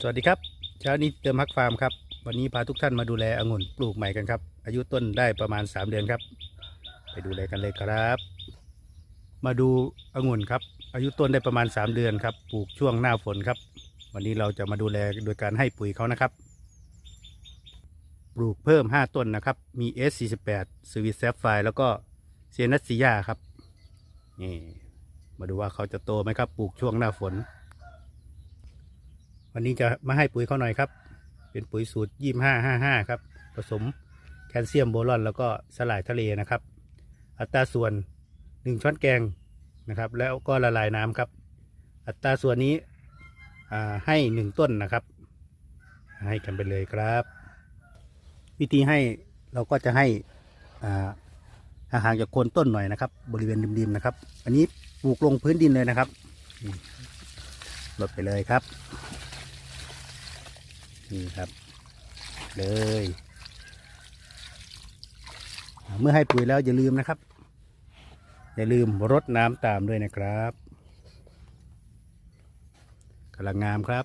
สวัสดีครับ เช้านี้เติมฮักฟาร์มครับ วันนี้พาทุกท่านมาดูแลองุ่นปลูกใหม่กันครับ อายุต้นได้ประมาณ 3 เดือนครับ ไปดูแลกันเลยครับ มาดูองุ่นครับ อายุต้นได้ประมาณ 3 เดือนครับ ปลูกช่วงหน้าฝนครับ วันนี้เราจะมาดูแลโดยการให้ปุ๋ยเขานะครับ ปลูกเพิ่ม 5 ต้นนะครับ มี S48 สวิตแซฟไฟแล้วก็เซนัสซิยาครับ นี่ มาดูว่าเขาจะโตไหมครับ ปลูกช่วงหน้าฝน วันนี้จะมาให้ปุ๋ยเขาหน่อยครับ เป็นปุ๋ยสูตรยี่ห้าห้าห้าครับ ผสมแคลเซียมโบรอนแล้วก็สลายทะเลนะครับ อัตราส่วนหนึ่งช้อนแกงนะครับ แล้วก็ละลายน้ำครับ อัตราส่วนนี้ให้หนึ่งต้นนะครับ ให้กันไปเลยครับ วิธีให้เราก็จะให้อาห่างจากโคนต้นหน่อยนะครับ บริเวณริมๆนะครับ อันนี้ปลูกลงพื้นดินเลยนะครับอืมลดไปเลยครับ นี่ครับ เลย เมื่อให้ปุ๋ยแล้วอย่าลืมนะครับ อย่าลืมรดน้ำตามด้วยนะครับกำลังงามครับ